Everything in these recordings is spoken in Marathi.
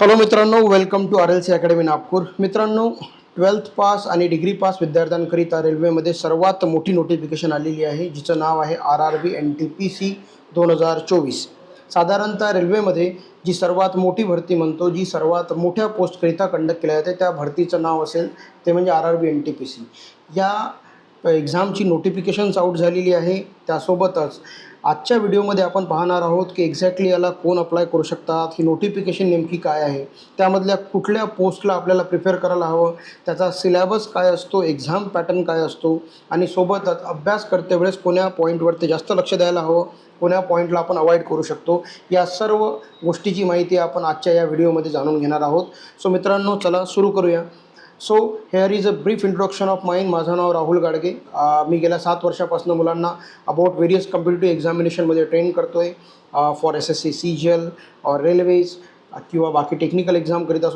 हॅलो मित्रांनो welcome to R L C academy Nagpur. मित्रांनो ट्वेल्थ पास आणि डिग्री पास विद्यार्थ्यांकरिता रेल्वेमध्ये सर्वात मोठी नोटिफिकेशन आलेली आहे जिचं नाव आहे R R B N T P C दोन हजार चोवीस. साधारणतः रेल्वेमध्ये जी सर्वात मोठी भरती म्हणतो जी सर्वात मोठ्या पोस्टकरिता कंडक्ट केल्या जाते त्या भरतीचं नाव असेल ते म्हणजे R R B N T P C या एक्झामची नोटिफिकेशन्स आऊट झालेली आहे त्यासोबतच आजच्या व्हिडिओमध्ये आपण पाहणार आहोत की एक्झॅक्टली याला कोण अप्लाय करू शकतात ही नोटिफिकेशन नेमकी काय आहे त्यामधल्या कुठल्या पोस्टला आपल्याला प्रिफेअर करायला हवं त्याचा सिलेबस काय असतो एक्झाम पॅटर्न काय असतो आणि सोबतच अभ्यास करते वेळेस कोण्या पॉईंटवरती जास्त लक्ष द्यायला हवं कोण्या पॉईंटला आपण अवॉइड करू शकतो या सर्व गोष्टीची माहिती आपण आजच्या या व्हिडिओमध्ये जाणून घेणार आहोत. सो मित्रांनो चला सुरू करूया. So here is a brief introduction of mine माझं नाव राहुल गाडगे. मी गेल्या सात वर्षापासून मुलांना अबाउट व्हेरियस कम्पिटेटिव्ह एक्झामिनेशनमध्ये ट्रेन करतो आहे for S S C C G L or railways किंवा बाकी technical एक्झामकरिता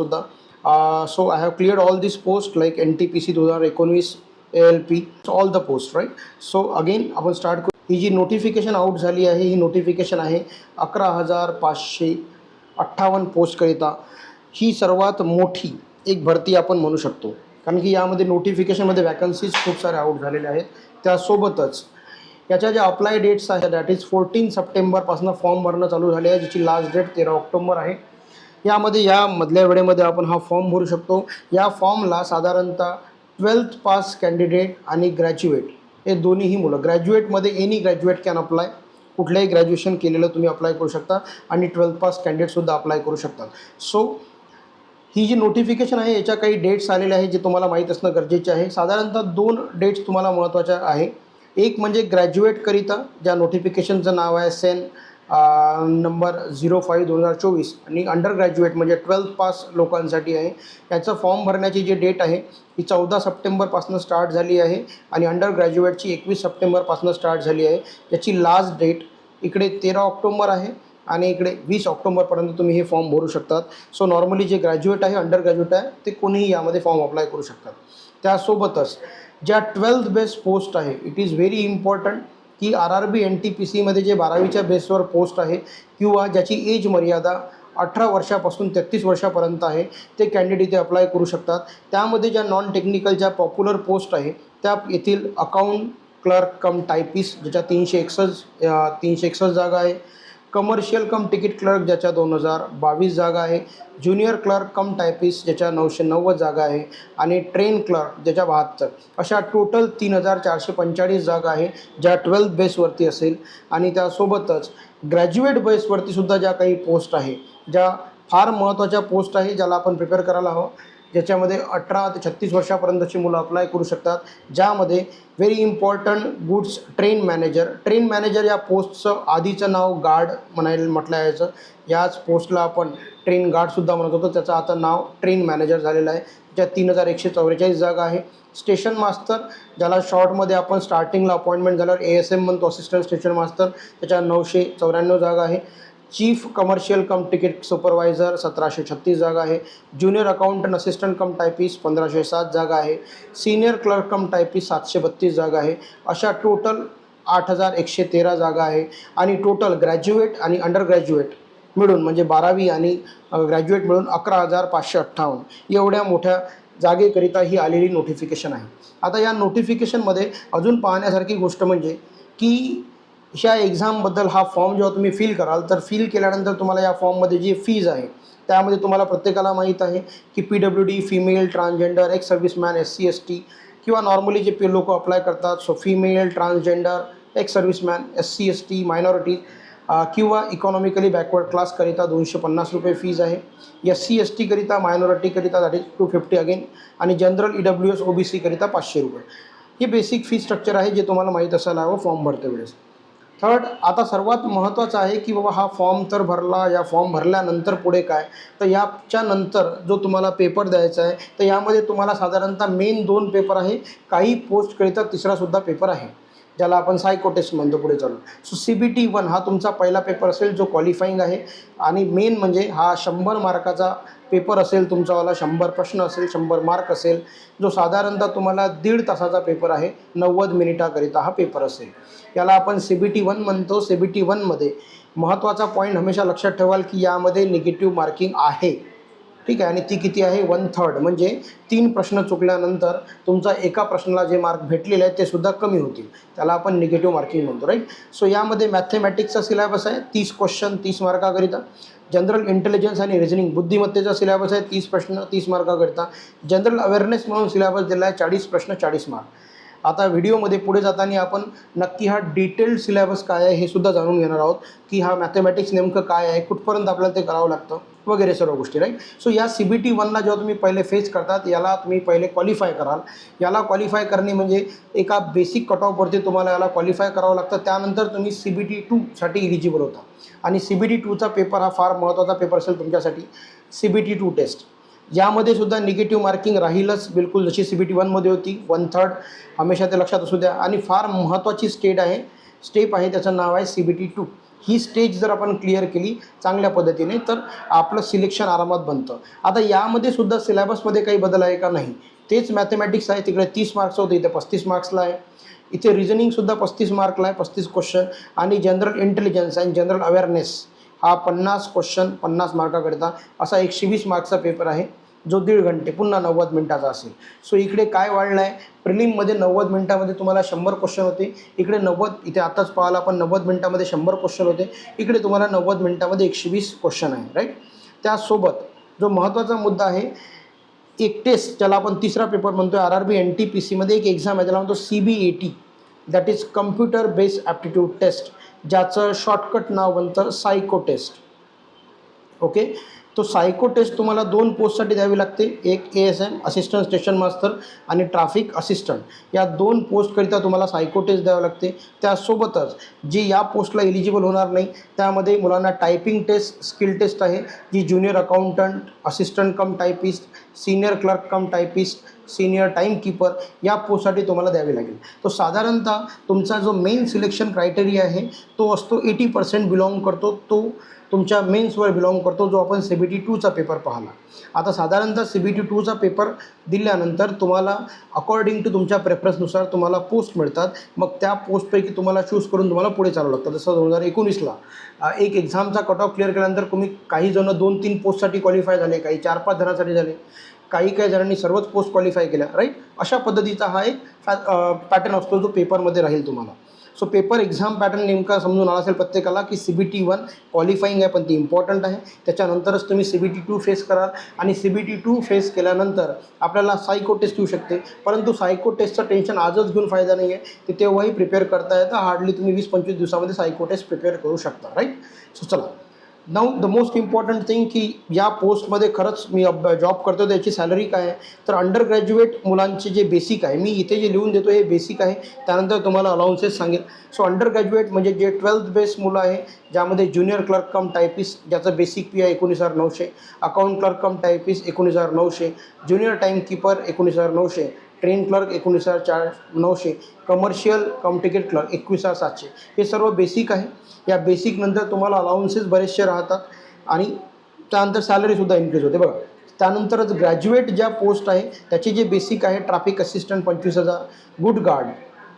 so I have cleared all this post like N T P C दोन हजार एकोणवीस A L P all the post right so again आपण स्टार्ट करू. ही जी नोटिफिकेशन आऊट झाली आहे ही नोटिफिकेशन आहे अकरा हजार पाचशे अठ्ठावन्न पोस्टकरिता ही सर्वात मोठी एक भरती आपण म्हणू शकतो. कारण की यामध्ये नोटिफिकेशनमध्ये वॅकन्सीज खूप साऱ्या आऊट झालेल्या आहेत. त्यासोबतच याच्या ज्या अप्लाय डेट्स आहेत दॅट इज फोर्टीन सप्टेंबरपासून फॉर्म भरणं चालू झाले आहे ज्याची लास्ट डेट तेरा ऑक्टोबर आहे. यामध्ये या मधल्या वेळेमध्ये आपण हा फॉर्म भरू शकतो. या फॉर्मला साधारणतः ट्वेल्थ पास कॅन्डिडेट आणि ग्रॅज्युएट हे दोन्हीही मुलं ग्रॅज्युएटमध्ये एनी ग्रॅज्युएट कॅन अप्लाय कुठल्याही ग्रॅज्युएशन केलेलं तुम्ही अप्लाय करू शकता आणि ट्वेल्थ पास कॅन्डिडेटसुद्धा अप्लाय करू शकतात सो ही जी नोटिफिकेशन आहे याच्या काही डेट्स आलेले आहेत जे तुम्हाला माहीत असणं गरजेचे आहे. साधारणतः दोन डेट्स तुम्हाला महत्त्वाच्या आहे. एक म्हणजे ग्रॅज्युएटकरिता ज्या नोटिफिकेशनचं नाव आहे सेन नंबर झिरो फाईव्ह दोन हजार चोवीस. आणि अंडर ग्रॅज्युएट म्हणजे ट्वेल्थ पास लोकांसाठी आहे. याचं फॉर्म भरण्याची जी डेट आहे ही चौदा सप्टेंबरपासून स्टार्ट झाली आहे. आणि अंडर ग्रॅज्युएटची एकवीस सप्टेंबरपासून स्टार्ट झाली आहे. याची लास्ट डेट इकडे तेरा ऑक्टोबर आहे. आणि इकडे वीस ऑक्टोबरपर्यंत तुम्ही हे फॉर्म भरू शकतात. सो नॉर्मली जे ग्रॅज्युएट आहे अंडर ग्रॅज्युएट आहे ते कोणीही यामध्ये फॉर्म अप्लाय करू शकतात. त्यासोबतच ज्या ट्वेल्थ बेस्ट पोस्ट आहे इट इज व्हेरी इम्पॉर्टंट की R R B N T P सीमध्ये जे बारावीच्या बेसवर पोस्ट आहे किंवा ज्याची एज मर्यादा अठरा वर्षापासून तेहतीस वर्षापर्यंत आहे ते कॅन्डिडेट इथे अप्लाय करू शकतात. त्यामध्ये ज्या नॉन टेक्निकल ज्या पॉप्युलर पोस्ट आहे त्या येथील अकाउंट क्लर्क कम टायपिस्ट ज्याच्या तीनशे एकसष्ट तीनशे एकसष्ट जागा आहे कमर्शियल कम तिकीट क्लर्क ज्याच्या दोन हजार बावीस जागा आहे ज्युनियर क्लर्क कम टायपिस्ट ज्याच्या नऊशे नव्वद जागा आहे आणि ट्रेन क्लर्क ज्याच्या बहात्तर. अशा टोटल तीन हजार चारशे पंचेचाळीस जागा आहे ज्या ट्वेल्थ बेसवरती असेल. आणि त्यासोबतच ग्रॅज्युएट बेसवरती सुद्धा ज्या काही पोस्ट आहे ज्या फार महत्त्वाच्या पोस्ट आहे ज्याला आपण प्रिपेअर करायला हवं. ज्याच्यामध्ये अठरा ते छत्तीस वर्षापर्यंतची मुलं अप्लाय करू शकतात. ज्यामध्ये very important goods train manager train manager या पोस्टचं आधीचं नाव गार्ड म्हणायला म्हटलं यायचं याच पोस्टला आपण ट्रेन गार्डसुद्धा म्हणत होतो. त्याचं आता नाव ट्रेन मॅनेजर झालेलं आहे. ज्या तीन हजार एकशे चौवेचाळीस जागा आहे. स्टेशन मास्तर ज्याला शॉर्टमध्ये आपण स्टार्टिंगला अपॉइंटमेंट झाल्यावर ए एस एम म्हणतो असिस्टंट स्टेशन मास्तर त्याच्या नऊशे चौऱ्याण्णव जागा आहे. Chief commercial cum ticket supervisor सतराशे छत्तीस जागा आहे. Junior accountant assistant cum typist पंधराशे सात जागा आहे. सिनियर क्लर्क कम टायपीस सातशे बत्तीस जागा आहे. अशा टोटल आठ हजार एकशे तेरा जागा आहे. आणि टोटल ग्रॅज्युएट आणि अंडर ग्रॅज्युएट मिळून म्हणजे बारावी आणि ग्रॅज्युएट मिळून अकरा हजार पाचशे अठ्ठावन्न. एवढ्या मोठ्या जागेकरिता ही आलेली नोटिफिकेशन आहे. आता या नोटिफिकेशनमध्ये अजून पाहण्यासारखी गोष्ट म्हणजे की ह्या एक्झामबद्दल हा फॉर्म जेव्हा तुम्ही फिल कराल तर फिल केल्यानंतर तुम्हाला या फॉर्ममध्ये जी फीज आहे त्यामध्ये तुम्हाला प्रत्येकाला माहीत आहे की P W D female transgender ex serviceman S C S T किंवा नॉर्मली जे पे लोक अप्लाय करतात so female transgender ex serviceman S C S T minority किंवा इकॉनॉमिकली बॅकवर्ड क्लासकरिता दोनशे पन्नास रुपये फीज आहे. एस सी एस टीकरिता मायनॉरिटीकरिता that is two fifty again आणि general E W S O B सीकरिता पाचशे रुपये. हे बेसिक फी स्ट्रक्चर आहे जे तुम्हाला माहीत असायला हवं फॉर्म भरते वेळेस. थर्ड आता सर्वात महत्त्वाचं आहे की बाबा हा फॉर्म तर भरला या फॉर्म भरल्यानंतर पुढे काय? तर याच्या नंतर जो तुम्हाला पेपर द्यायचा आहे तर यामध्ये तुम्हाला साधारणतः मेन दोन पेपर आहे काही पोस्टकरिता तिसरासुद्धा पेपर आहे. ज्याला आपण सायकोटेस म्हणतो पुढे चालू. So C B T one हा तुमचा पहिला पेपर असेल जो क्वालिफाईंग आहे. आणि मेन म्हणजे हा शंभर मार्काचा पेपर असेल तुमचावाला शंभर प्रश्न असेल शंभर मार्क असेल जो साधारणतः तुम्हाला दीड तासाचा पेपर आहे नव्वद मिनिटाकरिता हा पेपर असेल. याला आपण सी बी टी वन म्हणतो. सी बी टी वनमध्ये महत्त्वाचा पॉईंट हमेशा लक्षात ठेवाल की यामध्ये निगेटिव्ह मार्किंग आहे. ठीक आहे. आणि ती किती आहे? वन थर्ड म्हणजे तीन प्रश्न चुकल्यानंतर तुमचा एका प्रश्नाला जे मार्क भेटलेले आहेत ते सुद्धा कमी होतील. त्याला आपण निगेटिव्ह मार्किंग म्हणतो राईट सो यामध्ये मॅथमॅटिक्सचा सिलेबस आहे. तीस क्वेश्चन तीस मार्काकरिता जनरल इंटेलिजन्स आणि रिझनिंग बुद्धिमत्तेचा सिलेबस आहे. तीस प्रश्न तीस मार्काकरिता जनरल अवेअरनेस म्हणून सिलेबस दिला आहे. चाळीस प्रश्न चाळीस मार्क आता व्हिडिओमध्ये पुढे जाताना आपण नक्की हा डिटेल्ड सिलेबस काय आहे हे सुद्धा जाणून घेणार आहोत की हा मॅथमॅटिक्स नेमकं काय आहे कुठपर्यंत आपल्याला ते करावं लागतं वगैरे सर्व गोष्टी राईट सो या सी बी टी वनला जेव्हा तुम्ही पहिले फेस करतात याला तुम्ही पहिले क्वालिफाय कराल. याला क्वालिफाय करणे म्हणजे एका बेसिक कट ऑफवरती तुम्हाला याला क्वालिफाय करावं लागतं. त्यानंतर तुम्ही सी बी टी टूसाठी इलिजिबल होता. आणि सी बी टी टूचा पेपर हा फार महत्त्वाचा पेपर असेल तुमच्यासाठी. C B T two test यामध्ये सुद्धा निगेटिव्ह मार्किंग राहीलच. बिलकुल जशी सी बी टी वनमध्ये होती वन थर्ड हमेशा ते लक्षात असू द्या. आणि फार महत्त्वाची स्टेट आहे स्टेप आहे त्याचं नाव आहे सी बी टी टू ही स्टेज जर आपण क्लिअर केली चांगल्या पद्धतीने तर आपलं सिलेक्शन आरामात बनतं. आता यामध्ये सुद्धा सिलेबसमध्ये काही बदल आहे का? नाही. तेच मॅथमॅटिक्स आहे. तिकडे तीस मार्क्स होते इथे पस्तीस मार्क्सला आहे. इथे रिझनिंगसुद्धा पस्तीस मार्कला आहे पस्तीस क्वेश्चन आणि general intelligence and general awareness हा पन्नास क्वेश्चन पन्नास मार्काकरिता असा एकशे वीस मार्क्सचा पेपर आहे. जो दीड घंटे पुन्हा नव्वद मिनिटाचा असेल. सो इकडे काय वाढलं आहे प्रिलिममध्ये नव्वद मिनिटामध्ये तुम्हाला शंभर क्वेश्चन होते. इकडे नव्वद इथे आताच पाहायला पण नव्वद मिनिटामध्ये शंभर क्वेश्चन होते. इकडे तुम्हाला नव्वद मिनटामध्ये एकशे वीस क्वेश्चन आहे राईट त्यासोबत जो महत्त्वाचा मुद्दा आहे एक टेस्ट ज्याला आपण तिसरा पेपर म्हणतो R R B N T P सीमध्ये एक एक्झाम आहे त्याला म्हणतो C B A T that is computer based aptitude test ज्याचं शॉर्टकट नाव बनतं सायको टेस्ट ओके तो सायको टेस्ट तुम्हाला दोन पोस्टसाठी द्यावी लागते. एक A S M assistant station master आणि ट्राफिक असिस्टंट या दोन पोस्टकरिता तुम्हाला सायको टेस्ट द्यावं लागते. त्यासोबतच जी या पोस्टला एलिजिबल होणार नाही त्यामध्ये मुलांना टायपिंग टेस्ट स्किल टेस्ट आहे. जी junior accountant assistant cum typist senior clerk cum typist senior time keeper या पोस्टसाठी तुम्हाला द्यावी लागेल. तो साधारणतः तुमचा जो मेन सिलेक्शन क्रायटेरिया आहे तो असतो एटी पर्सेंट बिलॉंग करतो. तो तुमच्या मेन्सवर बिलॉंग करतो जो आपण सी बी टी टूचा पेपर पाहिला. आता साधारणतः सी बी टी टूचा पेपर दिल्यानंतर तुम्हाला अकॉर्डिंग टू तुमच्या प्रेफरन्सनुसार तुम्हाला पोस्ट मिळतात. मग त्या पोस्टपैकी तुम्हाला चूज करून तुम्हाला पुढे चालवं लागतं. जसं दोन हजार एकोणीसला एक एक्झामचा कट ऑफ क्लिअर केल्यानंतर तुम्ही काही जणं दोन तीन पोस्टसाठी क्वालिफाय झाले काही चार पाच जणांसाठी झाले काही काही जणांनी सर्वच पोस्ट क्वालिफाय केल्या राईट अशा पद्धतीचा हा एक फॅ पॅटर्न असतो जो पेपरमध्ये राहील तुम्हाला. सो पेपर एक्झाम पॅटर्न नेमका समजून आला असेल प्रत्येकाला की C B T one qualifying आहे पण ती इम्पॉर्टंट आहे. त्याच्यानंतरच तुम्ही C B T two face कराल आणि C B T two face केल्यानंतर आपल्याला सायको टेस्ट येऊ शकते. परंतु सायको टेस्टचं टेन्शन आजच घेऊन फायदा नाही आहे ते तेव्हाही प्रिपेअर करता येतं. हार्डली तुम्ही वीस पंचवीस दिवसामध्ये सायको टेस्ट प्रिपेअर करू शकता राईट सो चला. Now the most important thing की या पोस्टमध्ये खरंच मी अब जॉब करतो त्याची सॅलरी काय आहे? तर अंडर ग्रॅज्युएट मुलांचे जे बेसिक आहे मी इथे जे लिहून देतो हे बेसिक आहे. त्यानंतर तुम्हाला अलाउन्सेस सांगेल. सो अंडर ग्रॅज्युएट म्हणजे जे ट्वेल्थ बेस मुलं आहे ज्यामध्ये ज्युनियर क्लर्क कम टायपिस्ट ज्याचं बेसिक पी आहे एकोणीस हजार नऊशे. अकाउंट क्लर्क कम टायपिस्ट एकोणीस हजार नऊशे. ज्युनियर टाईम कीपर एकोणीस हजार नऊशे. ट्रेन क्लर्क एकोणीस हजार चार नऊशे कमर्शियल कम तिकीट क्लर्क एकवीस हजार सातशे. हे सर्व बेसिक आहे. या बेसिकनंतर तुम्हाला अलाउन्सेस बरेचसे राहतात आणि त्यानंतर सॅलरीसुद्धा इन्क्रीज होते. बघा त्यानंतरच ग्रॅज्युएट ज्या पोस्ट आहे त्याचे जे बेसिक आहे ट्रॅफिक असिस्टंट पंचवीस हजार गुड गार्ड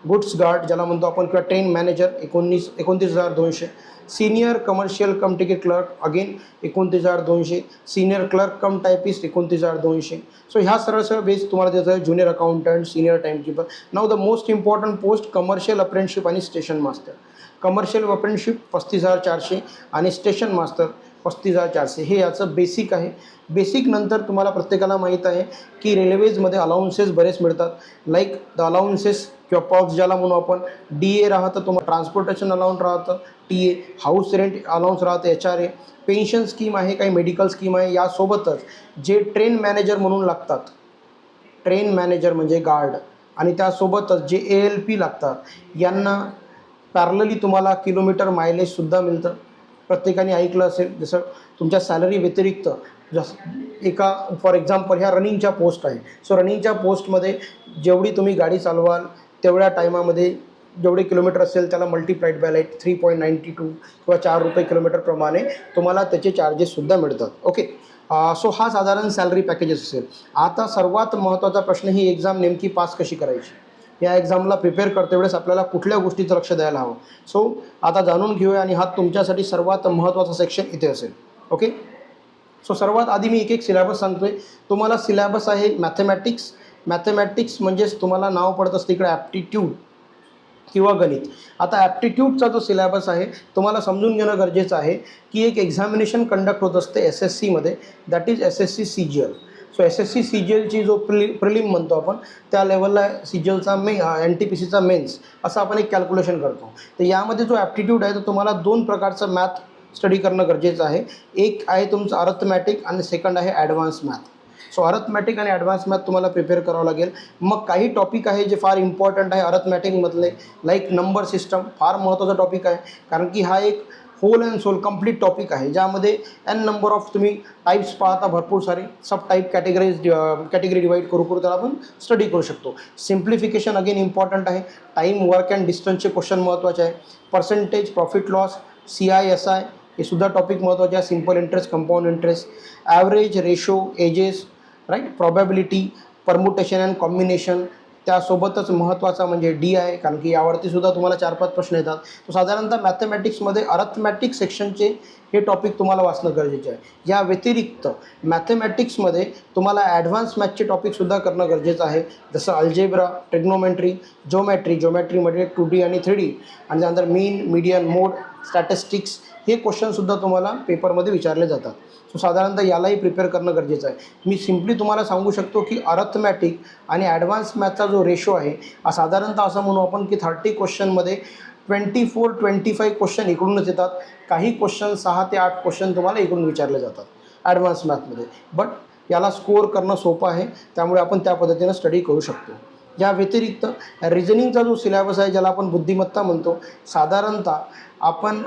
गुड्स गार्ड ज्याला म्हणतो आपण किंवा ट्रेन मॅनेजर एकोणीस एकोणतीस हजार दोनशे. Senior commercial cum ticket clerk again एकोणतीस हजार दोनशे. सिनियर क्लर्क कम टायपिस्ट एकोणतीस हजार दोनशे. सो ह्या सरळ सरळ बेस तुम्हाला त्याचं junior accountant senior timekeeper now the most important post commercial apprenticeship आणि स्टेशन मास्टर कमर्शियल अप्रेंटशिप पस्तीस हजार चारशे आणि स्टेशन मास्टर पस्तीस हजार चारशे. हे याचं बेसिक आहे. बेसिक नंतर तुम्हाला प्रत्येकाला माहीत आहे की रेल्वेजमध्ये अलाउन्सेस बरेच मिळतात. लाईक द अलाउन्सेस किंवा पॉक्स ज्याला म्हणू आपण डी ए राहतं तुम्हाला ट्रान्सपोर्टेशन अलाउंट राहतं T A house rent allowance राहतं H R A pension scheme आहे काही मेडिकल स्कीम आहे यासोबतच जे ट्रेन मॅनेजर म्हणून लागतात. ट्रेन मॅनेजर म्हणजे गार्ड आणि त्यासोबतच जे ए एल पी लागतात यांना पॅरलली तुम्हाला किलोमीटर मायलेजसुद्धा मिळतं. प्रत्येकाने ऐकलं असेल जसं तुमच्या सॅलरी व्यतिरिक्त जस एका फॉर एक्झाम्पल ह्या रनिंगच्या पोस्ट आहे. सो रनिंगच्या पोस्टमध्ये जेवढी तुम्ही गाडी चालवाल तेवढ्या टायमामध्ये जेवढे किलोमीटर असेल त्याला multiplied by light three point ninety two किंवा चार रुपये किलोमीटरप्रमाणे तुम्हाला त्याचे चार्जेससुद्धा मिळतात. ओके सो हा साधारण सॅलरी पॅकेजेस असेल. आता सर्वात महत्त्वाचा प्रश्न ही एक्झाम नेमकी पास कशी करायची? या एक्झामला प्रिपेअर करते वेळेस आपल्याला कुठल्या गोष्टीचं लक्ष द्यायला हवं? सो आता जाणून घेऊया आणि हा तुमच्यासाठी सर्वात महत्त्वाचा सेक्शन इथे असेल. ओके सो सर्वात आधी मी एक एक सिलॅबस सांगतोय. तुम्हाला सिलॅबस आहे मॅथमॅटिक्स मॅथमॅटिक्स म्हणजेच तुम्हाला नाव पडत असतं इकडे ॲप्टिट्यूड किंवा गणित. आता ॲप्टिट्यूडचा जो सिलॅबस आहे तुम्हाला समजून घेणं गरजेचं आहे की एक एक्झामिनेशन कंडक्ट होत असते एस एस सीमध्ये that is S S C C G L so S S C C G एलची जो प्रि प्रिलिम म्हणतो आपण त्या लेवलला सी जी एलचा मे एन टी पी सीचा मेन्स असं आपण एक कॅल्क्युलेशन करतो. तर यामध्ये जो ॲप्टिट्यूड आहे तो तुम्हाला दोन प्रकारचं मॅथ स्टडी करणं गरजेचं आहे. एक आहे तुमचं अर्थमॅटिक आणि सेकंड आहे ॲडव्हान्स मॅथ सो अरथमॅटिक आणि ॲडव्हान्स मॅथ तुम्हाला प्रिपेअर करावं लागेल. मग काही टॉपिक आहे जे फार इम्पॉर्टंट आहे अर्थमॅटिकमधले लाईक नंबर सिस्टम फार महत्त्वाचा टॉपिक आहे. कारण की हा एक whole and sole complete topic आहे ज्यामध्ये एन नंबर ऑफ तुम्ही टाईप्स पाहता भरपूर सारे sub type categories category divide करू करू त्याला आपण स्टडी करू शकतो. सिम्प्लिफिकेशन अगेन इम्पॉर्टंट आहे. टाईम वर्क अँड डिस्टन्सचे क्वेश्चन महत्त्वाचे आहे. Percentage profit loss C I S I हे सुद्धा टॉपिक महत्त्वाचे आहे. Simple interest compound interest average ratio ages right probability permutation and combination त्यासोबतच महत्त्वाचा म्हणजे डी आहे कारण की यावरती सुद्धा तुम्हाला चार पाच प्रश्न येतात. तो साधारणतः मॅथमॅटिक्समध्ये अर्थमॅटिक सेक्शनचे हे टॉपिक तुम्हाला वाचणं गरजेचे आहे. या व्यतिरिक्त मॅथमॅटिक्समध्ये तुम्हाला ॲडव्हान्स मॅथचे टॉपिकसुद्धा करणं गरजेचं आहे. जसं अल्जेब्रा ट्रिग्नोमेट्री जोमॅट्री जोमॅट्री म्हणजे टू डी आणि थ्री डी आणि त्यानंतर मीन मीडियन मोड स्टॅटिस्टिक्स हे क्वेश्चनसुद्धा तुम्हाला पेपरमध्ये विचारले जातात. सो साधारणतः यालाही प्रिपेअर करणं गरजेचं आहे. मी सिम्पली तुम्हाला सांगू शकतो की अर्थमॅटिक आणि ॲडव्हान्स मॅथचा जो रेशो आहे साधारणतः असं म्हणू आपण की thirty क्वेश्चनमध्ये twenty four twenty five question इकडूनच येतात. काही क्वेश्चन सहा ते आठ क्वेश्चन तुम्हाला इकडून विचारले जातात ॲडव्हान्स मॅथमध्ये बट याला स्कोअर करणं सोपं आहे. त्यामुळे आपण त्या पद्धतीनं स्टडी करू शकतो. या व्यतिरिक्त रिझनिंगचा जो सिलेबस आहे ज्याला आपण बुद्धिमत्ता म्हणतो साधारणतः आपण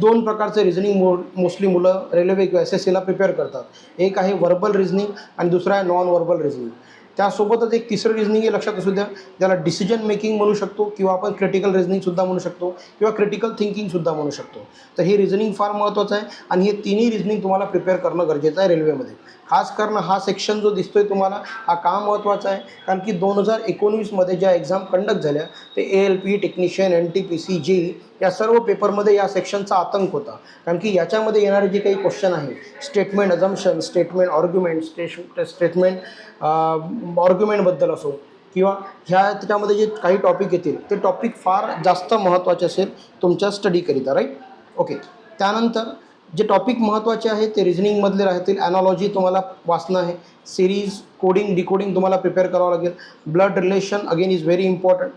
दोन प्रकारचे रिझनिंग मो मोस्टली मुलं रेल्वे किंवा एस एस सीला प्रिपेअर करतात. एक आहे वर्बल रिझनिंग आणि दुसरं आहे नॉन वर्बल रिझनिंग त्यासोबतच एक तिसरं रिझनिंग हे लक्षात असू द्या ज्याला डिसिजन मेकिंग म्हणू शकतो किंवा आपण क्रिटिकल रिझनिंगसुद्धा म्हणू शकतो किंवा क्रिटिकल थिंकिंगसुद्धा म्हणू शकतो. तर हे रिझनिंग फार महत्त्वाचं आहे आणि हे तिन्ही रिझनिंग तुम्हाला प्रिपेअर करणं गरजेचं आहे रेल्वेमध्ये खास करणं हा सेक्शन जो दिसतोय तुम्हाला हा का महत्त्वाचा आहे? कारण की दोन हजार एकोणवीसमध्ये ज्या एक्झाम कंडक्ट झाल्या ते A L P technician N T P C G या सर्व पेपरमध्ये या सेक्शनचा आतंक होता. कारण की याच्यामध्ये येणारे जे काही क्वेश्चन आहे statement assumption statement argument stat statement ऑर्ग्युमेंटबद्दल असो किंवा ह्या त्याच्यामध्ये जे काही टॉपिक येतील ते टॉपिक फार जास्त महत्त्वाचे असेल तुमच्या स्टडीकरिता राईट ओके त्यानंतर जे टॉपिक महत्त्वाचे आहे ते रिझनिंगमधले राहतील. ॲनॉलॉजी तुम्हाला वाचणं आहे. सिरीज कोडिंग डिकोडिंग तुम्हाला प्रिपेअर करावं लागेल. Blood relation again is very important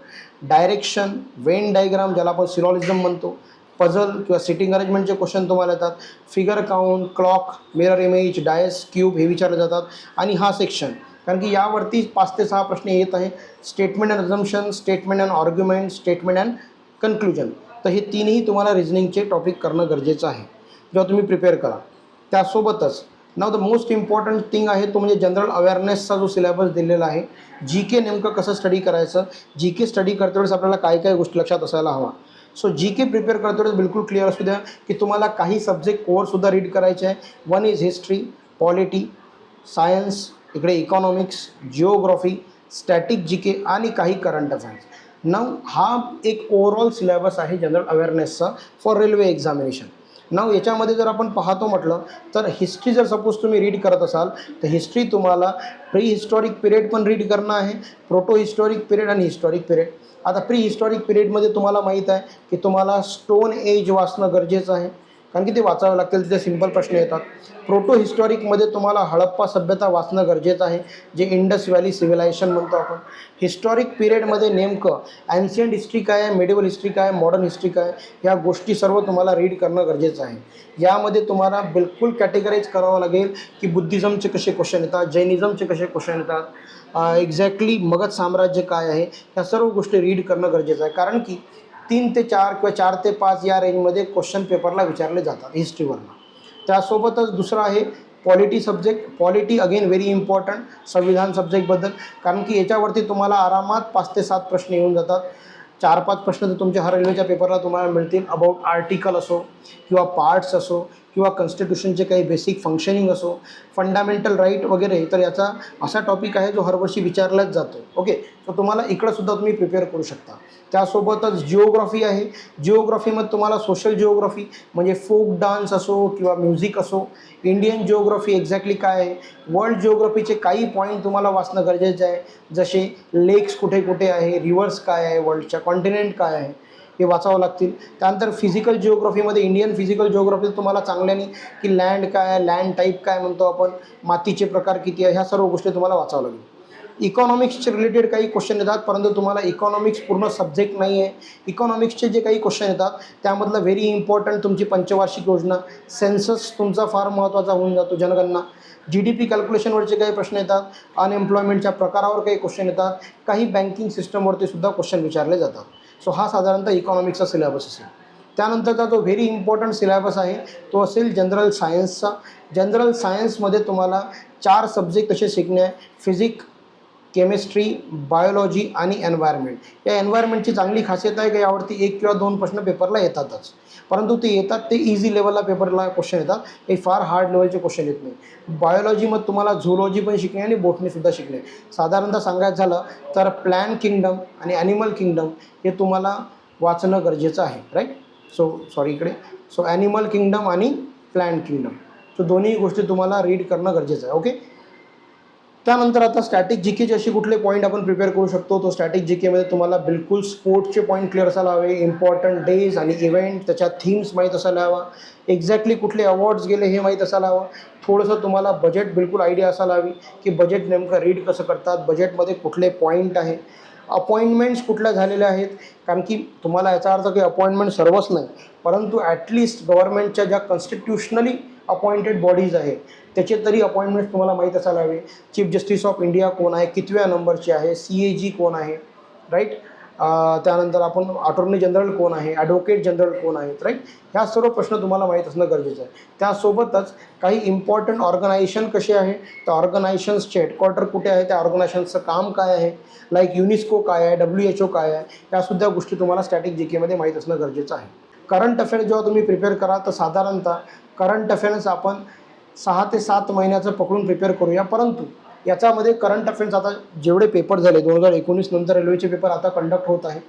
direction venn diagram ज्याला आपण सिरॉलिझम म्हणतो. पझल किंवा सिटिंग अरेंजमेंटचे क्वेश्चन तुम्हाला येतात. Figure count clock mirror image dice cube हे विचारले जातात. आणि हा सेक्शन कारण की यावरती पाच ते सहा प्रश्न येत आहे statement and assumption statement and argument statement and conclusion तर हे तीनही तुम्हाला रिझनिंगचे टॉपिक करणं गरजेचं आहे. जेव्हा तुम्ही प्रिपेअर करा. त्यासोबतच now the most important thing आहे तो म्हणजे जनरल अवेअरनेसचा जो सिलेबस दिलेला आहे जी के नेमकं कसं स्टडी करायचं? जी के स्टडी करते वेळेस आपल्याला काय काय गोष्टी लक्षात असायला हवा सो जी के प्रिपेअर करते वेळेस बिलकुल क्लिअर असू द्या की तुम्हाला काही सब्जेक्ट कोअरसुद्धा रीड करायचे आहे. One is history polity science इकडे economics geography static G K आणि काही करंट अफेअर्स नऊ हा एक ओव्हरऑल सिलेबस आहे जनरल अवेअरनेसचा फॉर रेल्वे एक्झामिनेशन नाव याच्यामध्ये जर आपण पाहतो म्हटलं तर हिस्ट्री जर सपोज तुम्ही रीड करत असाल तर हिस्ट्री तुम्हाला प्री हिस्टॉरिक पिरियड पण रीड करणं आहे प्रोटो हिस्टॉरिक पिरियड आणि हिस्टॉरिक पिरियड आता प्री हिस्टॉरिक पिरियडमध्ये तुम्हाला माहीत आहे की तुम्हाला स्टोन एज वाचणं गरजेचं आहे. कारण की ते वाचावे लागतील तिथे सिंपल प्रश्न येतात. प्रोटो हिस्टॉरिकमध्ये तुम्हाला हडप्पा सभ्यता वाचणं गरजेचं आहे जे इंडस व्हॅली सिव्हिलायझेशन म्हणतो आपण. हिस्टॉरिक पिरियडमध्ये नेमकं ॲन्शियंट हिस्ट्री काय आहे मेडिवल हिस्ट्री काय आहे मॉडर्न हिस्ट्री काय आहे ह्या गोष्टी सर्व तुम्हाला रीड करणं गरजेचं आहे. यामध्ये तुम्हाला बिलकुल कॅटेगराईज करावं लागेल की बुद्धिझमचे कसे क्वेश्चन येतात जैनिझमचे कसे क्वेश्चन येतात एक्झॅक्टली मगध साम्राज्य काय आहे ह्या सर्व गोष्टी रीड करणं गरजेचं आहे. कारण की तीन ते चार किंवा चार ते पाच या रेंजमध्ये क्वेश्चन पेपरला विचारले जातात हिस्ट्रीवरनं त्यासोबतच दुसरं आहे polity subject polity again very important संविधान सब्जेक्टबद्दल कारण की याच्यावरती तुम्हाला आरामात पाच ते सात प्रश्न येऊन जातात. चार पाच प्रश्न तर तुमच्या हर रेल्वेच्या पेपरला तुम्हाला मिळतील. अबाउट आर्टिकल असो किंवा पार्ट्स असो. किंवा कॉन्स्टिट्यूशनचे काही बेसिक फंक्शनिंग असो फंडामेंटल राईट वगैरे तर याचा असा टॉपिक आहे जो हरवर्षी विचारलाच जातो. ओके सो तुम्हाला इकडंसुद्धा तुम्ही प्रिपेअर करू शकता. त्यासोबतच जिओग्राफी आहे. जिओग्राफीमध्ये तुम्हाला सोशल जिओग्राफी म्हणजे फोक डान्स असो किंवा म्युझिक असो इंडियन जिओग्राफी एक्झॅक्टली काय आहे? वर्ल्ड जिओग्राफीचे काही पॉईंट तुम्हाला वाचणं गरजेचं आहे. जसे लेक्स कुठे कुठे आहे? रिव्हर्स काय आहे? वर्ल्डच्या कॉन्टिनेंट काय आहे? हे वाचावं लागतील. त्यानंतर फिजिकल जिओग्राफीमध्ये इंडियन फिजिकल जिओग्राफी तुम्हाला चांगल्याने की लँड काय आहे लँड टाईप काय म्हणतो आपण मातीचे प्रकार किती आहे ह्या सर्व गोष्टी तुम्हाला वाचावं लागेल. इकॉनॉमिक्सचे रिलेटेड काही क्वेश्चन येतात परंतु तुम्हाला इकॉनॉमिक्स पूर्ण सब्जेक्ट नाही आहे इकॉनॉमिक्सचे जे काही क्वेश्चन येतात त्यामधलं व्हेरी इम्पॉर्टंट तुमची पंचवार्षिक योजना सेन्सस तुमचा फार महत्त्वाचा होऊन जातो जनगणना. जी डी पी कॅल्क्युलेशनवरचे काही प्रश्न येतात अनएम्प्लॉयमेंटच्या प्रकारावर काही क्वेश्चन येतात काही बँकिंग सिस्टमवरती सुद्धा क्वेश्चन विचारले जातात. सो हा साधारणतः इकॉनॉमिक्सचा सिलेबस असेल. त्यानंतरचा जो व्हेरी इम्पॉर्टंट सिलेबस आहे तो असेल जनरल सायन्सचा जनरल सायन्समध्ये तुम्हाला चार सब्जेक्ट असे शिकणे आहे फिजिक केमिस्ट्री बायोलॉजी आणि एन्व्हायरमेंट. या एन्व्हायरमेंटची चांगली खासियत आहे की यावरती एक किंवा दोन प्रश्न पेपरला येतातच. परंतु ते येतात ते इझी लेवलला पेपरला क्वेश्चन येतात. हे फार हार्ड लेवलचे क्वेश्चन येत नाही बायोलॉजीमध्ये तुम्हाला झुलॉजी पण शिकणे आणि बोटनीसुद्धा शिकणे. साधारणतः सांगायचं झालं तर प्लॅन किंगडम आणि ॲनिमल किंगडम हे तुम्हाला वाचणं गरजेचं आहे राईट सो सॉरी इकडे. सो ॲनिमल किंगडम आणि प्लॅन किंगडम सो दोन्ही गोष्टी तुम्हाला रीड करणं गरजेचं आहे ओके त्यानंतर आता स्टॅटिक जी केचे असे कुठले पॉईंट आपण प्रिपेअर करू शकतो? तो स्टॅटिक जी केमध्ये तुम्हाला बिलकुल स्पोर्ट्सचे पॉईंट क्लिअर असायला हवे इम्पॉर्टंट डेज आणि इव्हेंट त्याच्या थीम्स माहीत असायला हवा. एक्झॅक्टली कुठले अवॉर्ड्स गेले हे माहीत असायला हवं. थोडंसं तुम्हाला बजेट बिलकुल आयडिया असायला हवी की बजेट नेमकं रीड कसं करतात बजेटमध्ये कुठले पॉईंट आहे. अपॉइंटमेंट्स कुठल्या झालेल्या आहेत? कारण की तुम्हाला याचा अर्थ काही अपॉइंटमेंट सर्वच नाही परंतु ॲटलिस्ट गव्हर्नमेंटच्या ज्या कॉन्स्टिट्युशनली अपॉइंटेड बॉडीज आहे त्याचे तरी अपॉइंटमेंट्स तुम्हाला माहीत असायला हवे. चीफ जस्टिस ऑफ इंडिया कोण आहे? कितव्या नंबरचे आहे? सी ए जी कोण आहे? राईट त्यानंतर आपण अटॉर्नी जनरल कोण आहे? ॲडव्होकेट जनरल कोण आहेत राईट ह्या सर्व प्रश्न तुम्हाला माहीत असणं गरजेचं आहे. त्यासोबतच काही इम्पॉर्टंट ऑर्गनायझेशन कसे आहे? त्या ऑर्गनायझेशन्सचे हेडक्वार्टर कुठे आहे? त्या ऑर्गनायझेशनचं काम काय आहे? लाईक युनिस्को काय आहे? डब्ल्यू एच ओ काय आहे? यासुद्धा गोष्टी तुम्हाला स्टॅटिक जी केमध्ये माहीत असणं गरजेचं आहे. करंट अफेअर्स जेव्हा तुम्ही प्रिपेअर करा तर साधारणतः करंट अफेअर्स आपण सहा ते सात महिन्याचं पकडून प्रिपेअर करूया. परंतु याच्यामध्ये करंट अफेअर्स आता जेवढे पेपर झाले दोन हजार एकोणीस नंतर रेल्वेचे पेपर आता कंडक्ट होत आहे.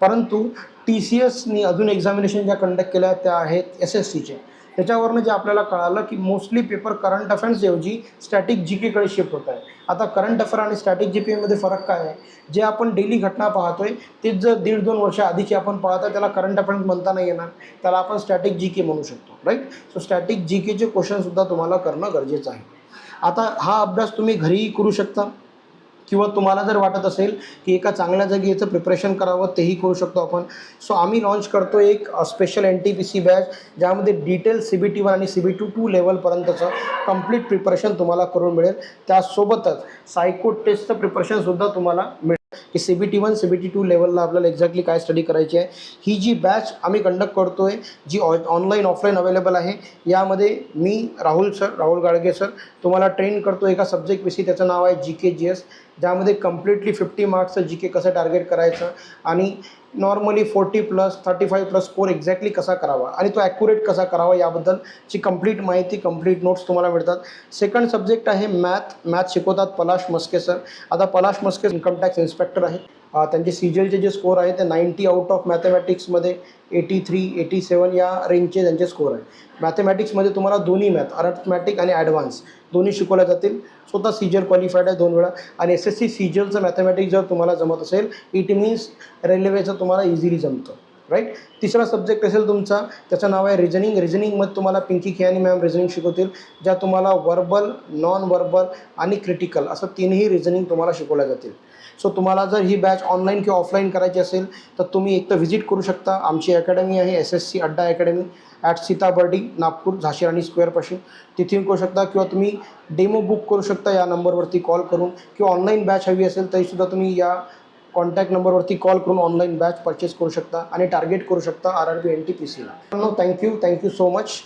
परंतु टी सी एसनी अजून एक्झामिनेशन ज्या कंडक्ट केल्या त्या आहेत एस एस सीचे त्याच्यावरनं जे आपल्याला कळालं की मोस्टली पेपर करंट अफेअर्सऐवजी स्टॅटिक जी केकडे शिफ्ट होत आहे. आता करंट अफेअर आणि स्टॅटिक जी केमध्ये फरक काय आहे? जे आपण डेली घटना पाहतोय ते जर दीड दोन वर्ष आधीची आपण पाहतोय त्याला करंट अफेअर्स म्हणता नाही येणार. त्याला आपण स्टॅटिक जी के म्हणू शकतो राईट सो स्टॅटिक जी केचे क्वेश्चनसुद्धा तुम्हाला करणं गरजेचं आहे. आता हा अभ्यास तुम्ही घरीही करू शकता. किंवा तुम्हाला जर वाटत असेल की एका चांगल्या जागी याचं प्रिपरेशन करावं तेही करू शकतो आपण. सो आम्ही लॉन्च करतो एक special N T P C batch ज्यामध्ये detail C B T one आणि सी बी टू टू लेवलपर्यंतचं कंप्लीट प्रिपरेशन तुम्हाला करून मिळेल. त्यासोबतच सायको टेस्टचं प्रिपरेशनसुद्धा तुम्हाला मिळेल. की C B T one C B T two लेवलला आपल्याला एक्झॅक्टली काय स्टडी करायची आहे. ही जी बॅच आम्ही कंडक्ट करतो आहे जी ऑ ऑनलाईन ऑफलाईन अवेलेबल आहे यामध्ये मी राहुल सर राहुल गाडगे सर तुम्हाला ट्रेन करतो एका सब्जेक्टविषयी त्याचं नाव आहे जी के जी एस ज्यामध्ये कम्प्लिटली फिफ्टी मार्क्सचं जी के कसं टार्गेट करायचं आणि normally forty plus thirty five plus score exactly कसा करावा? आणि तो ॲक्युरेट कसा करावा याबद्दलची कंप्लीट माहिती कंप्लीट नोट्स तुम्हाला मिळतात. सेकंड सब्जेक्ट आहे मॅथ मॅथ शिकवतात पलाश मस्के सर आता Palash Maske income tax inspector आहेत त्यांचे सीजलचे जे स्कोर आहे ते नाईंटी आउट ऑफ मॅथमॅटिक्समध्ये एटी थ्री एटी सेवन या रेंजचे त्यांचे स्कोर आहे. मॅथमॅटिक्समध्ये तुम्हाला दोन्ही मॅथ अर्थमॅटिक आणि ॲडव्हान्स दोन्ही शिकवल्या जातील. स्वतः सीजल क्वालिफाईड आहे दोन वेळा. आणि एस एस सी सीजलचं मॅथमॅटिक्स जर तुम्हाला जमत असेल इट मीन्स रेल्वेचं तुम्हाला इझिली जमतं. राईट तिसरा सब्जेक्ट असेल तुमचा त्याचं नाव आहे रिजनिंग रिझनिंगमध्ये तुम्हाला पिंकी खियानी मॅम रिजनिंग शिकवतील ज्या तुम्हाला वर्बल नॉन वर्बल आणि क्रिटिकल असं तीनही रिझनिंग तुम्हाला शिकवल्या जातील. सो तुम्हाला जर ही बॅच ऑनलाईन किंवा ऑफलाईन करायची असेल तर तुम्ही एक तर व्हिजिट करू शकता. आमची अकॅडमी आहे S S C Adda academy at Sitabardi Nagpur झाशी राणी स्क्वेअरपाशी तिथे करू शकता किंवा तुम्ही डेमो बुक करू शकता या नंबरवरती कॉल करून. किंवा ऑनलाईन बॅच हवी असेल तरीसुद्धा तुम्ही या कॉन्टॅक्ट नंबरवरती कॉल करून ऑनलाईन बॅच परचेस करू शकता आणि टार्गेट करू शकता R R B N T P सीला thank you thank you so much